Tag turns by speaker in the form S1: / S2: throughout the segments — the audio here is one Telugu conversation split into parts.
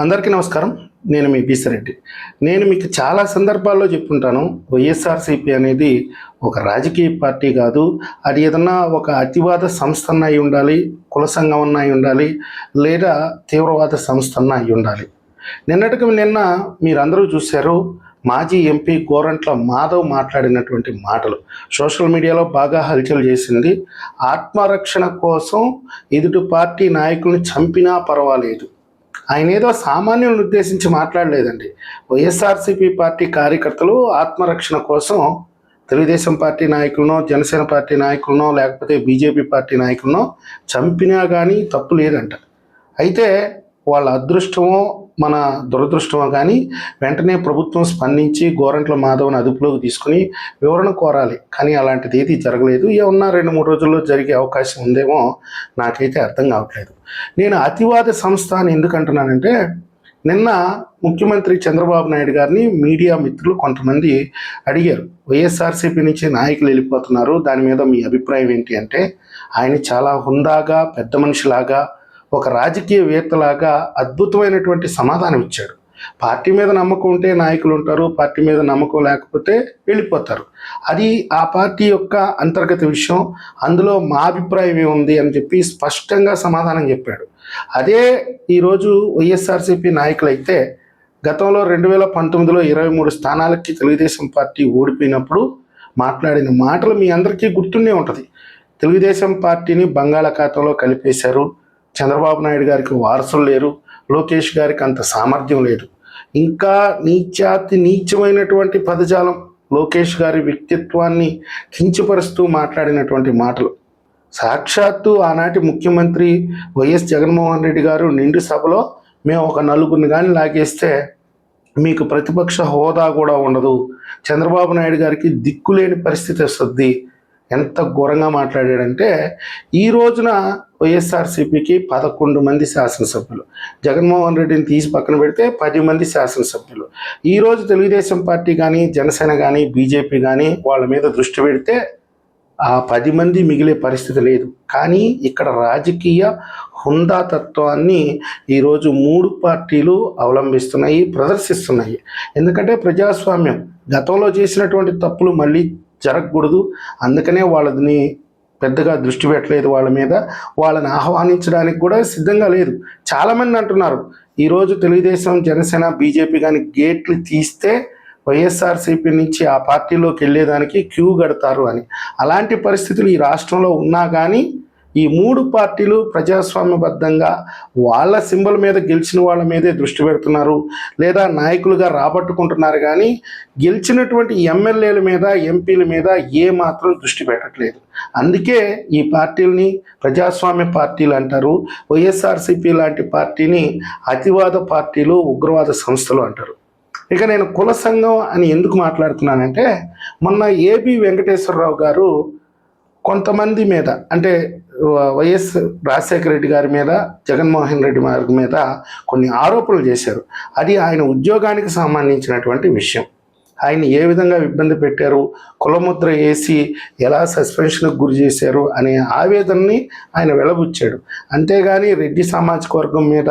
S1: అందరికీ నమస్కారం. నేను మీ బీసరెడ్డి నేను మీకు చాలా సందర్భాల్లో చెప్పుంటాను వైఎస్ఆర్సీపీ అనేది ఒక రాజకీయ పార్టీ కాదు. అది ఏదన్నా ఒక అతివాద సంస్థ అయి ఉండాలి కుల సంఘం అయి ఉండాలి లేదా తీవ్రవాద సంస్థ అయి ఉండాలి. నిన్నటికి నిన్న మీరందరూ చూశారు మాజీ ఎంపీ గోరంట్ల మాధవ్ మాట్లాడినటువంటి మాటలు. సోషల్ మీడియాలో బాగా హల్చల్ చేసింది. ఆత్మరక్షణ కోసం ఎదుటి పార్టీ నాయకుల్ని చంపినా పర్వాలేదు. ఆయన ఏదో సామాన్యులను ఉద్దేశించి మాట్లాడలేదండి. వైఎస్ఆర్సీపీ పార్టీ కార్యకర్తలు ఆత్మరక్షణ కోసం తెలుగుదేశం పార్టీ నాయకులనో జనసేన పార్టీ నాయకులనో లేకపోతే బీజేపీ పార్టీ నాయకులనో చంపినా కానీ తప్పు లేదంట. అయితే వాళ్ళ అదృష్టమో మన దురదృష్టమో కానీ వెంటనే ప్రభుత్వం స్పందించి గోరంట్ల మాధవ్ని అదుపులోకి తీసుకుని వివరణ కోరాలి. కానీ అలాంటిది ఏది జరగలేదు. ఏమన్నా రెండు మూడు రోజుల్లో జరిగే అవకాశం ఉందేమో నాకైతే అర్థం కావట్లేదు. నేను అతివాద సంస్థ అని ఎందుకంటున్నానంటే నిన్న ముఖ్యమంత్రి చంద్రబాబు నాయుడు గారిని మీడియా మిత్రులు కొంతమంది అడిగారు. వైఎస్ఆర్సీపీ నుంచి నాయకులు వెళ్ళిపోతున్నారు. దాని మీద మీ అభిప్రాయం ఏంటి అంటే ఆయన చాలా హుందాగా పెద్ద మనిషిలాగా ఒక రాజకీయవేత్తలాగా అద్భుతమైనటువంటి సమాధానం ఇచ్చాడు పార్టీ మీద నమ్మకం ఉంటే నాయకులు ఉంటారు పార్టీ మీద నమ్మకం లేకపోతే వెళ్ళిపోతారు. అది ఆ పార్టీ యొక్క అంతర్గత విషయం అందులో మా అభిప్రాయం ఏముంది అని చెప్పి స్పష్టంగా సమాధానం చెప్పాడు. అదే ఈరోజు వైఎస్ఆర్సీపీ నాయకులైతే గతంలో రెండు వేల పంతొమ్మిదిలో ఇరవై మూడు స్థానాలకి తెలుగుదేశం పార్టీ ఓడిపోయినప్పుడు మాట్లాడిన మాటలు మీ అందరికీ గుర్తుండే ఉంటుంది. తెలుగుదేశం పార్టీని బంగాళాఖాతంలో కలిపేశారు చంద్రబాబు నాయుడు గారికి వారసులు లేరు లోకేష్ గారికి అంత సామర్థ్యం లేదు. ఇంకా నీచాతి నీచమైనటువంటి పదజాలం లోకేష్ గారి వ్యక్తిత్వాన్ని కించపరుస్తూ మాట్లాడినటువంటి మాటలు. సాక్షాత్తు ఆనాటి ముఖ్యమంత్రి వైఎస్ జగన్మోహన్ రెడ్డి గారు నిండు సభలో మేము ఒక నలుగురిని కానీ లాగేస్తే మీకు ప్రతిపక్ష హోదా కూడా ఉండదు. చంద్రబాబు నాయుడు గారికి దిక్కులేని పరిస్థితి వస్తుంది. ఎంత ఘోరంగా మాట్లాడాడంటే ఈ రోజున వైఎస్ఆర్సీపీకి పదకొండు మంది శాసనసభ్యులు జగన్మోహన్ రెడ్డిని తీసి పక్కన పెడితే పది మంది శాసనసభ్యులు. ఈరోజు తెలుగుదేశం పార్టీ కానీ జనసేన కానీ బీజేపీ కానీ వాళ్ళ మీద దృష్టి పెడితే ఆ పది మంది మిగిలే పరిస్థితి లేదు. కానీ ఇక్కడ రాజకీయ హుందాతత్వాన్ని ఈరోజు మూడు పార్టీలు అవలంబిస్తున్నాయి ప్రదర్శిస్తున్నాయి. ఎందుకంటే ప్రజాస్వామ్యం గతంలో చేసినటువంటి తప్పులు మళ్ళీ జరగకూడదు. అందుకనే వాళ్ళని పెద్దగా దృష్టి పెట్టలేదు వాళ్ళ మీద. వాళ్ళని ఆహ్వానించడానికి కూడా సిద్ధంగా లేదు. చాలామంది అంటున్నారు ఈరోజు తెలుగుదేశం జనసేన బీజేపీ కానీ గేట్లు తీస్తే వైఎస్ఆర్సీపీ నుంచి ఆ పార్టీలోకి వెళ్ళేదానికి క్యూ కడతారు అని. అలాంటి పరిస్థితులు ఈ రాష్ట్రంలో ఉన్నా కానీ ఈ మూడు పార్టీలు ప్రజాస్వామ్యబద్ధంగా వాళ్ళ సింబల్ మీద గెలిచిన వాళ్ళ మీదే దృష్టి పెడుతున్నారు. లేదా నాయకులుగా రాబట్టుకుంటున్నారు కానీ గెలిచినటువంటి ఎమ్మెల్యేల మీద ఎంపీల మీద ఏ మాత్రం దృష్టి పెట్టట్లేదు. అందుకే ఈ పార్టీలని ప్రజాస్వామ్య పార్టీలు అంటారు. వైఎస్ఆర్సీపీ లాంటి పార్టీని అతివాద పార్టీలు ఉగ్రవాద సంస్థలు అంటారు. ఇక నేను కుల సంఘం అని ఎందుకు మాట్లాడుతున్నానంటే మొన్న ఏబి వెంకటేశ్వరరావు గారు కొంతమంది మీద అంటే వైఎస్ రాజశేఖర రెడ్డి గారి మీద జగన్మోహన్ రెడ్డి గారి మీద కొన్ని ఆరోపణలు చేశారు. అది ఆయన ఉద్యోగానికి సంబంధించినటువంటి విషయం. ఆయన ఏ విధంగా ఇబ్బంది పెట్టారు కులముద్ర వేసి ఎలా సస్పెన్షన్కు గురి చేశారు అనే ఆవేదనని ఆయన వెలబుచ్చాడు. అంతేగాని రెడ్డి సామాజిక వర్గం మీద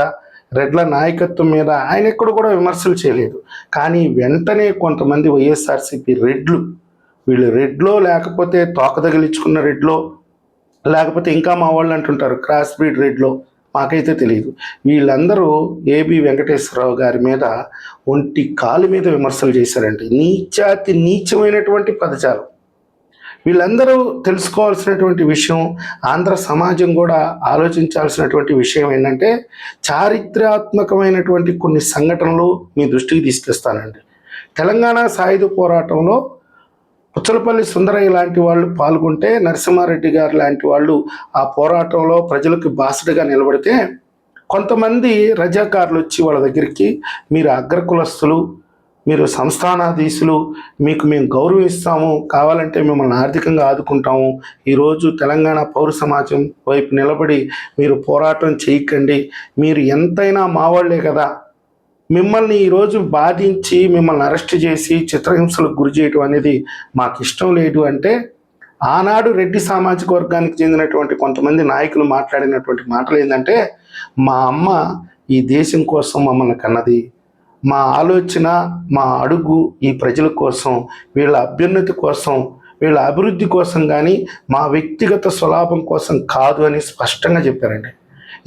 S1: రెడ్ల నాయకత్వం మీద ఆయన ఎక్కడ కూడా విమర్శలు చేయలేదు. కానీ వెంటనే కొంతమంది వైఎస్ఆర్సీపీ రెడ్లు వీళ్ళు రెడ్లో లేకపోతే తోక తగిలించుకున్న రెడ్లో లేకపోతే ఇంకా మా వాళ్ళు అంటుంటారు క్రాస్ బ్రీడ్ రెడ్లో. మాకైతే తెలియదు వీళ్ళందరూ ఏబి వెంకటేశ్వరరావు గారి మీద ఒంటి కాలు మీద విమర్శలు చేశారండి. నీచాతి నీచమైనటువంటి పదజాలం. వీళ్ళందరూ తెలుసుకోవాల్సినటువంటి విషయం ఆంధ్ర సమాజం కూడా ఆలోచించాల్సినటువంటి విషయం ఏంటంటే చారిత్రాత్మకమైనటువంటి కొన్ని సంఘటనలు మీ దృష్టికి తీసుకొస్తానండి. తెలంగాణ సాయుధ పోరాటంలో పుచ్చలపల్లి సుందరయ్య లాంటి వాళ్ళు పాల్గొంటే నరసింహారెడ్డి గారు లాంటి వాళ్ళు ఆ పోరాటంలో ప్రజలకు బాసటగా నిలబడితే కొంతమంది రజాకారులు వచ్చి వాళ్ళ దగ్గరికి మీరు అగ్రకులస్తులు మీరు సంస్థానాధీశులు మీకు మేము గౌరవిస్తాము కావాలంటే మిమ్మల్ని ఆర్థికంగా ఆదుకుంటాము. ఈరోజు తెలంగాణ పౌర సమాజం వైపు నిలబడి మీరు పోరాటం చేయకండి. మీరు ఎంతైనా మావాళ్ళే కదా. మిమ్మల్ని ఈరోజు బాధించి మిమ్మల్ని అరెస్ట్ చేసి చిత్రహింసలకు గురి చేయటం అనేది మాకు ఇష్టం లేదు అంటే ఆనాడు రెడ్డి సామాజిక వర్గానికి చెందినటువంటి కొంతమంది నాయకులు మాట్లాడినటువంటి మాటలు ఏంటంటే మా అమ్మ ఈ దేశం కోసం మమ్మల్ని కన్నది. మా ఆలోచన మా అడుగు ఈ ప్రజల కోసం వీళ్ళ అభ్యున్నతి కోసం వీళ్ళ అభివృద్ధి కోసం కానీ మా వ్యక్తిగత స్వలాభం కోసం కాదు అని స్పష్టంగా చెప్పారండి.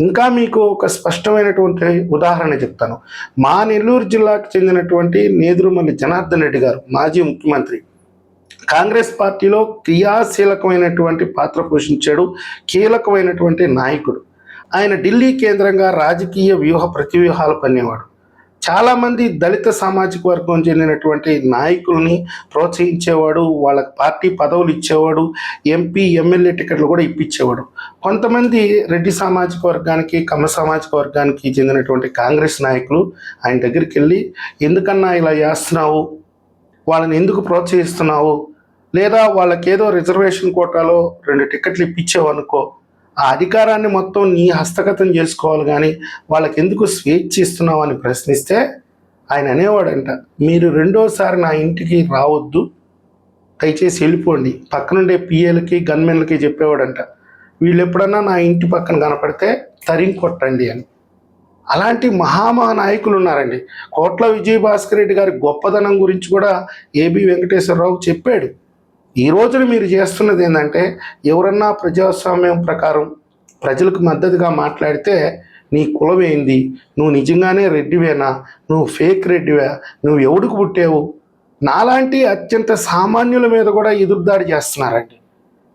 S1: ఇంకా మీకు ఒక స్పష్టమైనటువంటి ఉదాహరణ చెప్తాను. మా నెల్లూరు జిల్లాకు చెందినటువంటి నేదురుమల్లి జనార్దన్ రెడ్డి గారు మాజీ ముఖ్యమంత్రి. కాంగ్రెస్ పార్టీలో క్రియాశీలకమైనటువంటి పాత్ర పోషించాడు కీలకమైనటువంటి నాయకుడు. ఆయన ఢిల్లీ కేంద్రంగా రాజకీయ వ్యూహ ప్రతివ్యూహాలు పన్నేవాడు. చాలామంది దళిత సామాజిక వర్గం చెందినటువంటి నాయకుల్ని ప్రోత్సహించేవాడు వాళ్ళకి పార్టీ పదవులు ఇచ్చేవాడు ఎంపీ ఎమ్మెల్యే టికెట్లు కూడా ఇప్పించేవాడు. కొంతమంది రెడ్డి సామాజిక వర్గానికి కమ్మ సామాజిక వర్గానికి చెందినటువంటి కాంగ్రెస్ నాయకులు ఆయన దగ్గరికి వెళ్ళి ఎందుకన్నా ఇలా చేస్తున్నావు? వాళ్ళని ఎందుకు ప్రోత్సహిస్తున్నావు? లేదా వాళ్ళకి ఏదో రిజర్వేషన్ కోటాలో రెండు టికెట్లు ఇప్పించావు అనుకో ఆ అధికారాన్ని మొత్తం నీ హస్తగతం చేసుకోవాలి కానీ వాళ్ళకి ఎందుకు స్వేచ్ఛ ఇస్తున్నావు అని ప్రశ్నిస్తే ఆయన అనేవాడంట మీరు రెండోసారి నా ఇంటికి రావద్దు దయచేసి వెళ్ళిపోండి. పక్కనుండే పిఏలకి గన్మెన్లకి చెప్పేవాడంట వీళ్ళు ఎప్పుడన్నా నా ఇంటి పక్కన కనపడితే తరిం కొట్టండి అని. అలాంటి మహామహానాయకులు ఉన్నారండి కోట్ల విజయభాస్కర్ రెడ్డి గారి గొప్పదనం గురించి కూడా ఏబి వెంకటేశ్వరరావు చెప్పాడు. ఈ రోజున మీరు చేస్తున్నది ఏంటంటే ఎవరన్నా ప్రజాస్వామ్యం ప్రకారం ప్రజలకు మద్దతుగా మాట్లాడితే నీ కులం ఏంది? నువ్వు నిజంగానే రెడ్డివేనా? నువ్వు ఫేక్ రెడ్డివా? నువ్వు ఎవడికి పుట్టావు? నాలాంటి అత్యంత సామాన్యుల మీద కూడా ఎదురుదాడి చేస్తున్నారండి.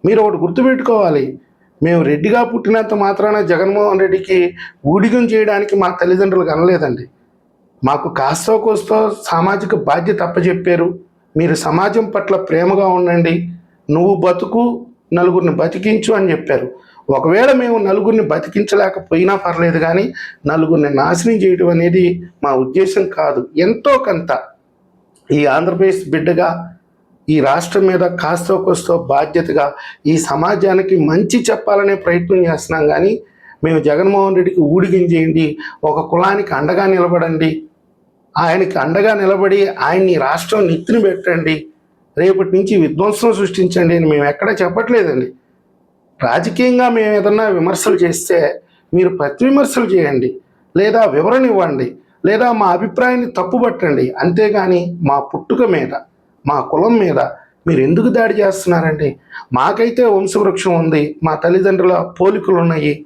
S1: మీరు ఒకటి గుర్తుపెట్టుకోవాలి. మేము రెడ్డిగా పుట్టినంత మాత్రాన జగన్మోహన్ రెడ్డికి ఊడిగం చేయడానికి మా తల్లిదండ్రులకు అనలేదండి మాకు కాస్తో కోస్తో సామాజిక బాధ్యత అప్పచెప్పారు మీరు సమాజం పట్ల ప్రేమగా ఉండండి. నువ్వు బతుకు నలుగురిని బతికించు అని చెప్పారు. ఒకవేళ మేము నలుగురిని బతికించలేకపోయినా పర్లేదు కానీ నలుగురిని నాశనం చేయడం అనేది మా ఉద్దేశం కాదు. ఎంతో కొంత ఈ ఆంధ్రప్రదేశ్ బిడ్డగా ఈ రాష్ట్రం మీద కాస్తో కోస్తో బాధ్యతగా ఈ సమాజానికి మంచి చెప్పాలనే ప్రయత్నం చేస్తున్నాం కానీ మేము జగన్మోహన్ రెడ్డికి ఊడిగించేయండి. ఒక కులానికి అండగా నిలబడండి. ఆయనకి అండగా నిలబడి ఆయన్ని రాష్ట్రం నెత్తిన పెట్టండి. రేపటి నుంచి విధ్వంసం సృష్టించండి అని మేము ఎక్కడా చెప్పట్లేదండి. రాజకీయంగా మేము ఏదన్నా విమర్శలు చేస్తే మీరు ప్రతి విమర్శలు చేయండి. లేదా వివరణ ఇవ్వండి. లేదా మా అభిప్రాయాన్ని తప్పుపట్టండి. అంతేగాని మా పుట్టుక మీద మా కులం మీద మీరు ఎందుకు దాడి చేస్తున్నారండి? మాకైతే వంశవృక్షం ఉంది. మా తల్లిదండ్రుల పోలికలు ఉన్నాయి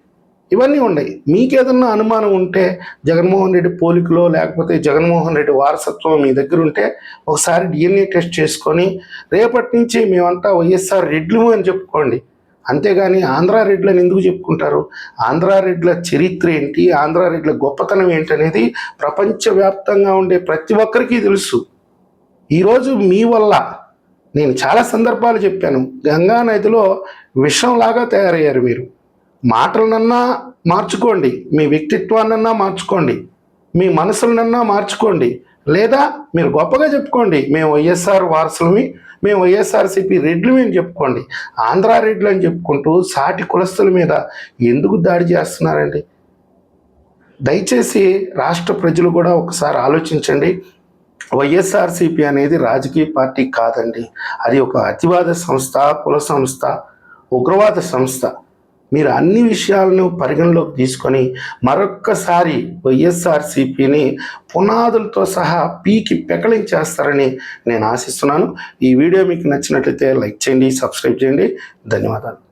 S1: ఇవన్నీ ఉన్నాయి. మీకేదన్నా అనుమానం ఉంటే జగన్మోహన్ రెడ్డి పోలికలో లేకపోతే జగన్మోహన్ రెడ్డి వారసత్వం మీ దగ్గర ఉంటే ఒకసారి డిఎన్ఏ టెస్ట్ చేసుకొని రేపటి నుంచి మేమంతా వైఎస్ఆర్ రెడ్లు అని చెప్పుకోండి. అంతేగాని ఆంధ్ర రెడ్లని ఎందుకు చెప్పుకుంటారు? ఆంధ్ర రెడ్ల చరిత్ర ఏంటి? ఆంధ్ర రెడ్ల గొప్పతనం ఏంటి అనేది ప్రపంచవ్యాప్తంగా ఉండే ప్రతి ఒక్కరికి తెలుసు. ఈరోజు మీ వల్ల నేను చాలా సందర్భాలు చెప్పాను. గంగా నదిలో విషంలాగా తయారయ్యారు మీరు. మాటలనన్నా మార్చుకోండి. మీ వ్యక్తిత్వాన్నన్నా మార్చుకోండి. మీ మనసులనన్నా మార్చుకోండి. లేదా మీరు గొప్పగా చెప్పుకోండి. మేము వైఎస్ఆర్ వారసులమి మేము వైఎస్ఆర్సీపీ రెడ్లు అని చెప్పుకోండి. ఆంధ్ర రెడ్లు అని చెప్పుకుంటూ సాటి కులస్తుల మీద ఎందుకు దాడి చేస్తున్నారండి? దయచేసి రాష్ట్ర ప్రజలు కూడా ఒకసారి ఆలోచించండి. వైఎస్ఆర్సీపీ అనేది రాజకీయ పార్టీ కాదండి. అది ఒక అతివాద సంస్థ కుల సంస్థ ఉగ్రవాద సంస్థ. మీరు అన్ని విషయాలను పరిగణలోకి తీసుకొని మరొక్కసారి వైఎస్ఆర్సీపీని పునాదులతో సహా పీకి పెకలించేస్తారని నేను ఆశిస్తున్నాను. ఈ వీడియో మీకు నచ్చినట్లయితే లైక్ చేయండి సబ్స్క్రైబ్ చేయండి. ధన్యవాదాలు.